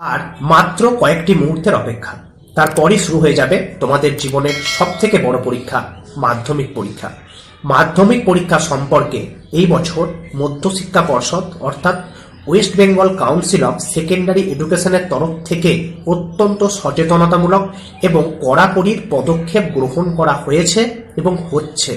আর মাত্র কয়েকটি মুহূর্তের অপেক্ষা। তারপরই শুরু হয়ে যাবে তোমাদের জীবনের সব থেকে বড় পরীক্ষা, মাধ্যমিক পরীক্ষা। মাধ্যমিক পরীক্ষা সম্পর্কে এই বছর মধ্যশিক্ষা পর্ষদ, অর্থাৎ West Bengal council of secondary এডুকেশনের তরফ থেকে অত্যন্ত সচেতনতামূলক এবং কড়াকড়ির পদক্ষেপ গ্রহণ করা হয়েছে এবং হচ্ছে।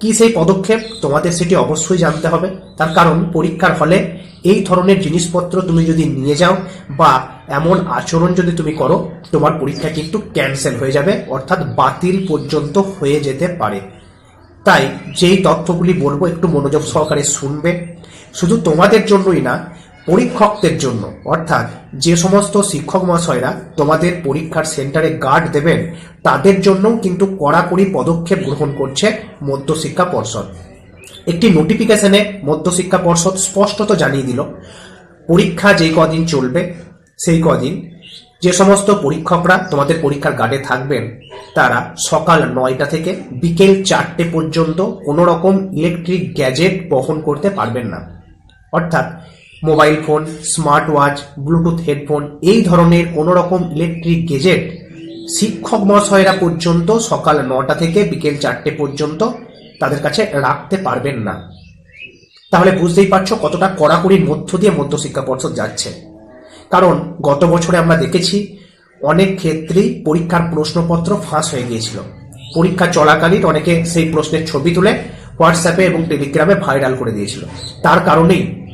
কি সেই পদক্ষেপ? তোমাদের সেটি অবশ্যই জানতে হবে। তার কারণ পরীক্ষার হলে এই ধরনের জিনিসপত্র তুমি যদি নিয়ে যাও বা এমন আচরণ যদি তুমি করো, তোমার পরীক্ষা কিন্তু ক্যান্সেল হয়ে যাবে, অর্থাৎ বাতিল পর্যন্ত হয়ে যেতে পারে। তাই যেই তথ্যগুলি বলব, একটু মনোযোগ সহকারে শুনবে। শুধু তোমাদের জন্যই না, পরীক্ষকদের জন্য। অর্থাৎ যে সমস্ত শিক্ষক মহাশয়রা তোমাদের পরীক্ষার সেন্টারে গার্ড দেবেন, তাদের জন্যও কিন্তু কড়াকড়ি পদক্ষেপ গ্রহণ করছে মধ্যশিক্ষা পর্ষদ। একটি নোটিফিকেশনে মধ্যশিক্ষা পর্ষদ স্পষ্টত জানিয়ে দিল, পরীক্ষা যেই কদিন চলবে, সেই কদিন যে সমস্ত পরীক্ষকরা তোমাদের পরীক্ষার গার্ডে থাকবেন, তারা সকাল নয়টা থেকে বিকেল চারটে পর্যন্ত কোনো রকম ইলেকট্রিক গ্যাজেট বহন করতে পারবেন না। অর্থাৎ mobile phone smart watch Bluetooth headphone এই ধরনের কোনো রকম ইলেকট্রিক গেজেট শিক্ষক মহাশয়রা পর্যন্ত সকাল নটা থেকে বিকেল চারটে পর্যন্ত তাদের কাছে রাখতে পারবেন না। তাহলে বুঝতেই পারছ কতটা কড়াকড়ির মধ্য দিয়ে মধ্যশিক্ষা পর্ষদ যাচ্ছে। কারণ গত বছরে আমরা দেখেছি অনেক ক্ষেত্রেই পরীক্ষার প্রশ্নপত্র ফাঁস হয়ে গিয়েছিল। পরীক্ষা চলাকালীন অনেকে সেই প্রশ্নের ছবি তুলে হোয়াটসঅ্যাপে এবং টেলিগ্রামে ভাইরাল করে দিয়েছিল। তার কারণেই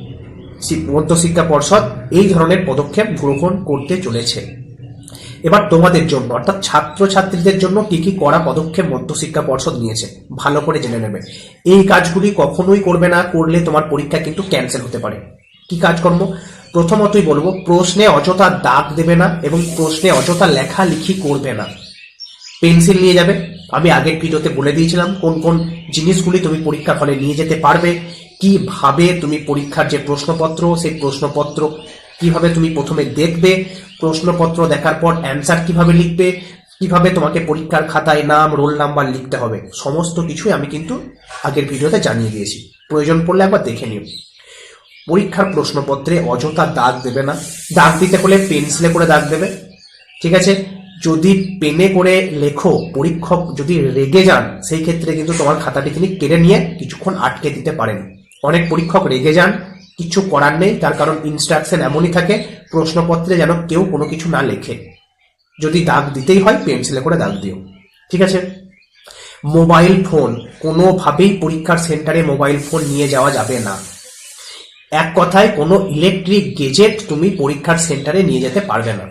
মধ্যশিক্ষা পর্ষদ এই ধরনের পদক্ষেপ গ্রহণ করতে চলেছে। এবার তোমাদের জন্য, অর্থাৎ ছাত্রছাত্রীদের জন্য কি কি করা পদক্ষেপ মধ্যশিক্ষা পর্ষদ নিয়েছে, ভালো করে জেনে নেবে। এই কাজগুলি কখনোই করবে না, করলে তোমার পরীক্ষা কিন্তু ক্যান্সেল হতে পারে। কি কাজকর্ম? প্রথমতই বলব, প্রশ্নে অযথা দাগ দেবে না এবং প্রশ্নে অযথা লেখালেখি করবে না। পেন্সিল নিয়ে যাবে। আমি আগের ভিডিওতে বলে দিয়েছিলাম, কোন কোন জিনিসগুলি তুমি পরীক্ষার ফলে নিয়ে যেতে পারবে, কীভাবে তুমি পরীক্ষার যে প্রশ্নপত্র, সেই প্রশ্নপত্র কীভাবে তুমি প্রথমে দেখবে, প্রশ্নপত্র দেখার পর অ্যান্সার কীভাবে লিখবে, কীভাবে তোমাকে পরীক্ষার খাতায় নাম রোল নাম্বার লিখতে হবে, সমস্ত কিছুই আমি কিন্তু আগের ভিডিওতে জানিয়ে দিয়েছি। প্রয়োজন পড়লে একবার দেখে নিও। পরীক্ষার প্রশ্নপত্রে অযথা দাগ দেবে না। দাগ দিতে হলে পেন্সিলে করে দাগ দেবে, ঠিক আছে? যদি পেনে করে লেখো, পরীক্ষক যদি রেগে যান, সেই ক্ষেত্রে কিন্তু তোমার খাতাটি তিনি কেড়ে নিয়ে কিছুক্ষণ আটকে দিতে পারেন। অনেক পরীক্ষক রেগে যান কিছু করার নেই, তার কারণ ইনস্ট্রাকশন এমনই থাকে, প্রশ্নপত্রে যেন কেউ কোনো কিছু না লেখে। যদি দাগ দিতেই হয় পেন্সিলে করে দাগ দিও। ঠিক আছে? মোবাইল ফোন কোনোভাবেই পরীক্ষার সেন্টারে মোবাইল ফোন নিয়ে যাওয়া যাবে না। এক কথায়, কোনো ইলেকট্রিক গেজেট তুমি পরীক্ষার সেন্টারে নিয়ে যেতে পারবে না।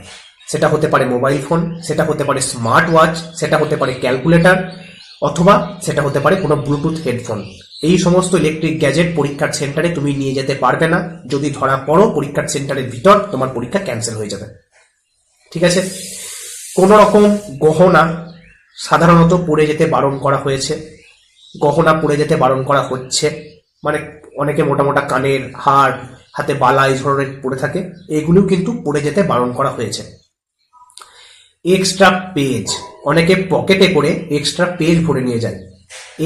সেটা হতে পারে মোবাইল ফোন সেটা হতে পারে স্মার্ট ওয়াচ সেটা হতে পারে ক্যালকুলেটর অথবা সেটা হতে পারে কোনো ব্লুটুথ হেডফোন এই সমস্ত ইলেকট্রিক গ্যাজেট পরীক্ষার সেন্টারে তুমি নিয়ে যেতে পারবে না। যদি ধরা পড়ো, পরীক্ষার সেন্টারের ভিতর তোমার পরীক্ষা ক্যান্সেল হয়ে যাবে। ঠিক আছে? কোনো রকম গহনা সাধারণত পড়ে যেতে বারণ করা হয়েছে। গহনা পড়ে যেতে বারণ করা হচ্ছে। মানে অনেকে মোটা মোটা কানের হার হাতে বালা এই ধরনের পড়ে থাকে। এগুলিও কিন্তু পড়ে যেতে বারণ করা হয়েছে। এক্সট্রা পেজ অনেকে পকেটে করে এক্সট্রা পেজ ভরে নিয়ে যায়।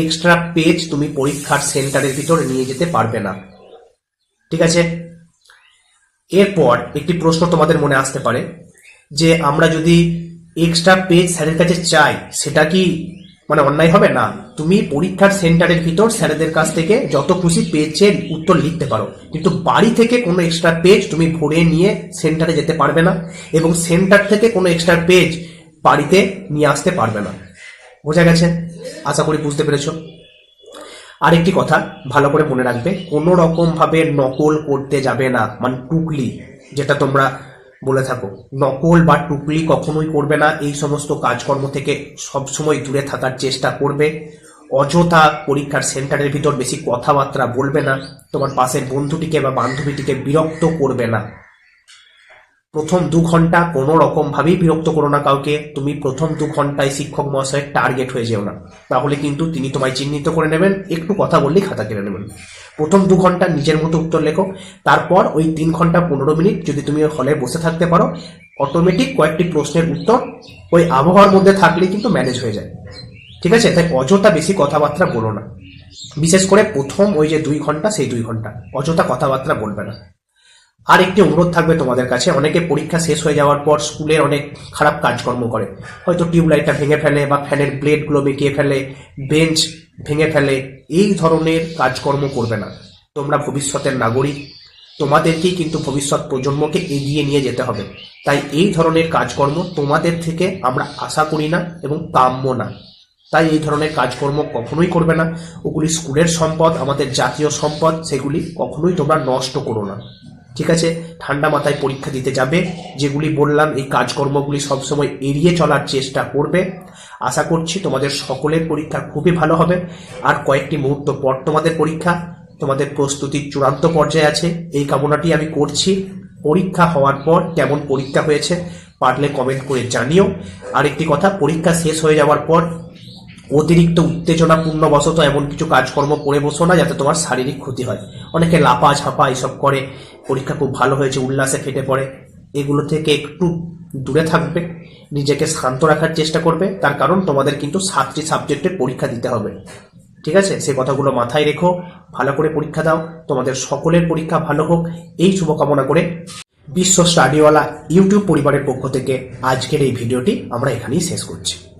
এক্সট্রা পেজ তুমি পরীক্ষার সেন্টারের ভিতরে নিয়ে যেতে পারবে না। ঠিক আছে? এরপর একটি প্রশ্ন তোমাদের মনে আসতে পারে, যে আমরা যদি এক্সট্রা পেজ স্যারের কাছে চাই, সেটা কি মানে অন্যায় হবে? না, তুমি পরীক্ষার সেন্টারের ভিতর স্যারেদের কাছ থেকে যত খুশি পেজের উত্তর লিখতে পারো। কিন্তু বাড়ি থেকে কোনো এক্সট্রা পেজ তুমি ভরে নিয়ে সেন্টারে যেতে পারবে না এবং সেন্টার থেকে কোনো এক্সট্রা পেজ বাড়িতে নিয়ে আসতে পারবে না। বোঝা গেছে? আশা করি বুঝতে পেরেছ। আরেকটি কথা ভালো করে মনে রাখবে কোনো রকম ভাবে নকল করতে যাবে না মানে টুকলি, যেটা তোমরা বলে থাকো। নকল বা টুকলি কখনোই করবে না, এই সমস্ত কাজকর্ম থেকে সবসময় দূরে থাকার চেষ্টা করবে। অযথা পরীক্ষার সেন্টারের ভিতর বেশি কথাবার্তা বলবে না, তোমার পাশের বন্ধুটিকে বা বান্ধবীটিকে বিরক্ত করবে না। প্রথম দু ঘণ্টা কোনো রকম ভাবেই বিরক্ত করো না কাউকে। তুমি প্রথম দু ঘন্টায় শিক্ষক মহাশয়ের টার্গেট হয়ে যেও না। তাহলে কিন্তু তিনি তোমায় চিহ্নিত করে নেবেন, একটু কথা বললেই খাতা কেড়ে নেবেন। প্রথম দু ঘণ্টা নিজের মতো উত্তর লেখো, তারপর ওই তিন ঘণ্টা পনেরো মিনিট যদি তুমি হলে বসে থাকতে পারো অটোমেটিক কয়েকটি প্রশ্নের উত্তর ওই আবহাওয়ার মধ্যে থাকলেই কিন্তু ম্যানেজ হয়ে যায়। ঠিক আছে? তাই অযথা বেশি কথাবার্তা বলো না। বিশেষ করে প্রথম ওই যে দুই ঘণ্টা, সেই দুই ঘণ্টা। অযথা কথাবার্তা বলবে না। আর একটি অনুরোধ থাকবে তোমাদের কাছে। অনেকে পরীক্ষা শেষ হয়ে যাওয়ার পর স্কুলের অনেক খারাপ কাজকর্ম করে। হয়তো টিউবলাইটটা ভেঙে ফেলে বা ফ্যানের ব্লেডগুলো বেঁকিয়ে ফেলে, বেঞ্চ ভেঙে ফেলে, এই ধরনের কাজকর্ম করবে না। তোমরা ভবিষ্যতের নাগরিক। তোমাদেরকেই কিন্তু ভবিষ্যৎ প্রজন্মকে এগিয়ে নিয়ে যেতে হবে। তাই এই ধরনের কাজকর্ম তোমাদের থেকে আমরা আশা করি না এবং কাম্য না। তাই এই ধরনের কাজকর্ম কখনোই করবে না। ওগুলি স্কুলের সম্পদ, আমাদের জাতীয় সম্পদ, সেগুলি কখনোই তোমরা নষ্ট করো না। ঠিক আছে? ঠান্ডা মাথায় পরীক্ষা দিতে যাবে। যেগুলি বললাম, এই কাজকর্মগুলি সবসময় এড়িয়ে চলার চেষ্টা করবে। আশা করছি তোমাদের সকলের পরীক্ষা খুবই ভালো হবে। আর কয়েকটি মুহূর্ত পর তোমাদের পরীক্ষা। তোমাদের প্রস্তুতির চূড়ান্ত পর্যায়ে আছে। এই কামনাটি আমি করছি। পরীক্ষা হওয়ার পর কেমন পরীক্ষা হয়েছে পারলে কমেন্ট করে জানিও। আরেকটি কথা, পরীক্ষা শেষ হয়ে যাওয়ার পর অতিরিক্ত উত্তেজনাপূর্ণ বশত এমন কিছু কাজকর্ম করে বসো না, যাতে তোমার শারীরিক ক্ষতি হয়। অনেকে লাপা ঝাপা এইসব করে, পরীক্ষা খুব ভালো হয়েছে, উল্লাসে ফেটে পড়ে। এগুলো থেকে একটু দূরে থাকবে, নিজেকে শান্ত রাখার চেষ্টা করবে, তার কারণ তোমাদের কিন্তু সাতটি সাবজেক্টের পরীক্ষা দিতে হবে। ঠিক আছে? সেই কথাগুলো মাথায় রেখো, ভালো করে পরীক্ষা দাও, তোমাদের সকলের পরীক্ষা ভালো হোক। এই শুভকামনা করে বিশ্ব স্টাডিওয়ালা ইউটিউব পরিবারের পক্ষ থেকে আজকের এই ভিডিওটি আমরা এখানেই শেষ করছি।